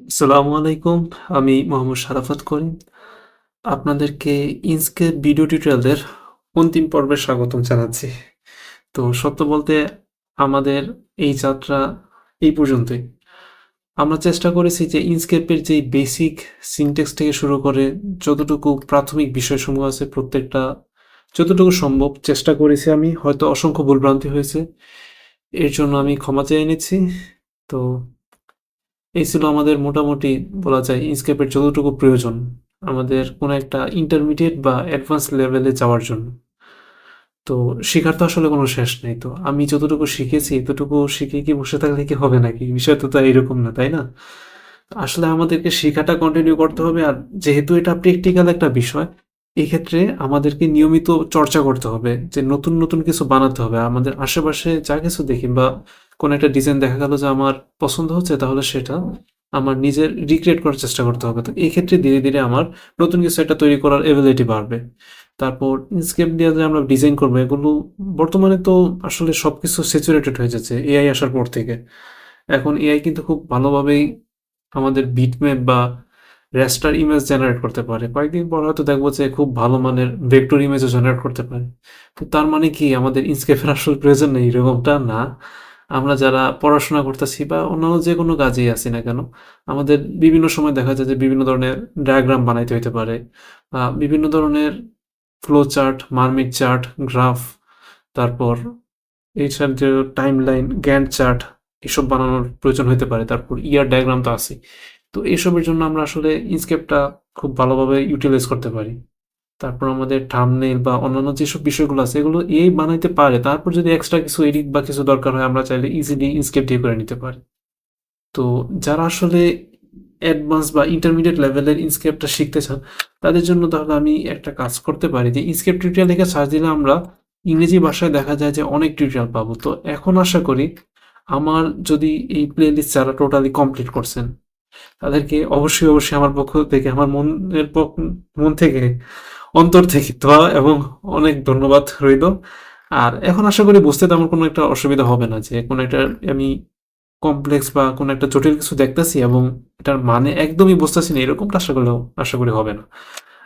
আসসালামু আলাইকুম। আমি মোহাম্মদ শারাফত করিম। আপনাদেরকে ইনস্কেপ ভিডিও টিউটোরিয়ালের অন্তিম পর্বে স্বাগতম জানাচ্ছি। তো সত্য বলতে আমাদের এই যাত্রা এই পর্যন্তই। আমরা চেষ্টা করেছি যে ইনস্কেপের যেই বেসিক সিনটেক্স থেকে শুরু করে যতটুকু প্রাথমিক বিষয়সমূহ আছে প্রত্যেকটা যতটুকু সম্ভব চেষ্টা করেছি আমি। হয়তো অসংখ্য ভুলভ্রান্তি হয়েছে। এর জন্য আমি ক্ষমা চেয়ে নিচ্ছি। তো এই ছিল আমাদের মোটামুটি বলা যায় ইনস্কেপের যতটুকু প্রয়োজন আমাদের কোনো একটা ইন্টারমিডিয়েট বা অ্যাডভান্স লেভেলে যাওয়ার জন্য। তো শেখার তো আসলে কোনো শেষ নেই। তো আমি যতটুকু শিখেছি এতটুকু শিখে কি বসে থাকলে কি হবে নাকি? বিষয়টা তো এরকম না, তাই না? আসলে আমাদেরকে শেখাটা কন্টিনিউ করতে হবে আর যেহেতু এটা প্র্যাকটিক্যাল একটা বিষয়, এক্ষেত্রে আমাদেরকে নিয়মিত চর্চা করতে হবে যে নতুন, নতুন কিছু বানাতে হবে। আমাদের আশেপাশে যা কিছু দেখি বা কোনো একটা ডিজাইন দেখা গেল যে আমার পছন্দ হচ্ছে তাহলে সেটা আমার নিজের রিক্রিয়েট করার চেষ্টা করতে হবে। তো এই ক্ষেত্রে ধীরে, ধীরে আমার নতুন কিছু একটা তৈরি করার এবিলিটি বাড়বে। তারপর ইনস্কেপ দিয়ে যে আমরা ডিজাইন করব এগুলো বর্তমানে তো আসলে সবকিছু স্যাচুরেটেড হয়ে যাচ্ছে এআই আসার পর থেকে। এখন এআই কিন্তু খুব ভালোভাবেই আমাদের বিটম্যাপ বা রেস্টার ইমেজ জেনারেট করতে পারে। কয়েকদিন পর হয়তো দেখব যে খুব ভালো মানের ভেক্টর ইমেজও জেনারেট করতে পারে। তো তার মানে কি আমাদের ইনস্কেপের আসলে প্রয়োজন নেই এরকমটা না। আমরা যারা পড়াশোনা করতেছি বা অন্যান্য যে কোনো কাজেই আছি না কেন, আমাদের বিভিন্ন সময় দেখা যায় যে বিভিন্ন ধরনের ডায়াগ্রাম বানাইতে হইতে পারে বা বিভিন্ন ধরনের flow chart, mermaid chart, graph, তারপর এইসব যে টাইমলাইন, গ্যান্ড চার্ট এসব বানানোর প্রয়োজন হইতে পারে। তারপর ইয়ার ডায়াগ্রাম তো আছেই। তো এইসবের জন্য আমরা আসলে ইনস্কেপটা খুব ভালোভাবে ইউটিলাইজ করতে পারি। তারপর আমাদের থাম্বনেইল বা অন্যান্য যেসব বিষয়গুলো আছে এগুলো এই বানাইতে পারে। তারপর যদি এক্সট্রা কিছু এডিট বা কিছু দরকার হয় আমরা চাইলে ইজিলি ইনস্কেপ দিয়ে করে নিতে পারি। তো যারা আসলে অ্যাডভান্স বা ইন্টারমিডিয়েট লেভেলের ইনস্কেপটা শিখতে চান তাদের জন্য তাহলে আমি একটা কাজ করতে পারি যে ইনস্কেপ টিউটোরিয়াল লিখে সার্চ দিলে আমরা ইংরেজি ভাষায় দেখা যায় যে অনেক টিউটোরিয়াল পাবো। তো এখন আশা করি আমার যদি এই প্লেলিস্ট যারা টোটালি কমপ্লিট করছেন তাদেরকে অবশ্যই, অবশ্যই আমার পক্ষ থেকে আমার মনের মন থেকে অন্তর থেকে দোয়া এবং অনেক ধন্যবাদ রইল। আর এখন আশা করি বুঝতে তেমন কোনো একটা অসুবিধা হবে না যে কোনো একটা আমি কমপ্লেক্স বা কোনো একটা জটিল কিছু দেখতেছি এবং এটার মানে একদমই বুঝতেছি না এরকমটা আশা করলেও আশা করি হবে না।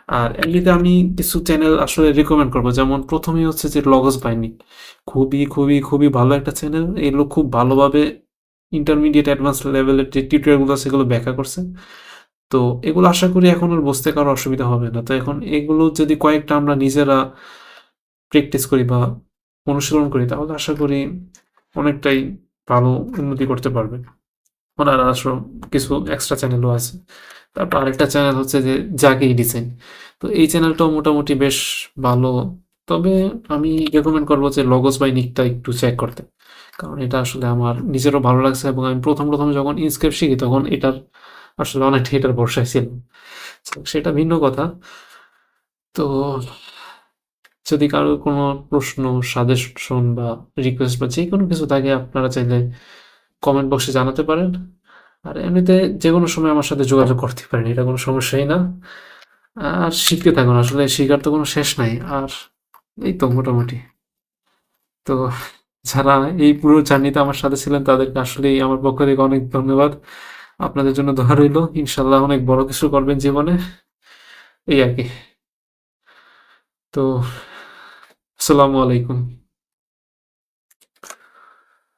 আর এমনিতে আমি কিছু চ্যানেল আসলে রিকমেন্ড করব যেমন প্রথমেই হচ্ছে যে লগস বাইন্ডিং খুবই, খুবই, খুবই ভালো একটা চ্যানেল। এগুলো খুব ভালোভাবে ইন্টারমিডিয়েট অ্যাডভান্স লেভেলের যে টিউটোরিয়ালগুলো আছে সেগুলো ব্যাখ্যা করছে। তো এগুলো আশা করি এখন আর বুঝতে কারও অসুবিধা হবে না। তো এখন এগুলো যদি কয়েকটা আমরা নিজেরা প্র্যাকটিস করি বা অনুশীলন করি তাহলে আশা করি অনেকটাই ভালো উন্নতি করতে পারবে। ওনার আসলে কিছু এক্সট্রা চ্যানেলও আছে। তারপর আরেকটা চ্যানেল হচ্ছে যে জাগেই ডিজাইন। তো এই চ্যানেলটাও মোটামুটি বেশ ভালো। তবে আমি রেকমেন্ড করব যে লগস বাই নিকটা একটু চেক করতে। কারণ এটা আসলে আমার নিজেরও ভালো লাগছে এবং আমি প্রথম, প্রথম যখন ইনস্কেপ শিখি তখন এটার আসলে অনেক থিয়েটার ভরসায় ছিল সেটা ভিন্ন কথা। তো যদি কারও কোনো প্রশ্ন, সাজেশন বা রিকোয়েস্ট বা যেকোনো কিছু থাকে আপনারা চাইলে কমেন্ট বক্সে জানাতে পারেন। আর এমনিতে যেকোনো সময় আমার সাথে যোগাযোগ করতে পারেন। এটা কোনো সমস্যাই না। আর শিখতে থাকুন। আসলে শিখার তো কোনো শেষ নাই। আর এই তো মোটামুটি। তো যারা এই পুরো জার্নিতে আমার সাথে ছিলেন তাদেরকে আসলেই আমার পক্ষ থেকে অনেক ধন্যবাদ। আপনাদের জন্য দোয়া রইল ইনশাল্লাহ অনেক বড় কিছু করবেন জীবনে। এই আর কি তো, আসসালামু আলাইকুম।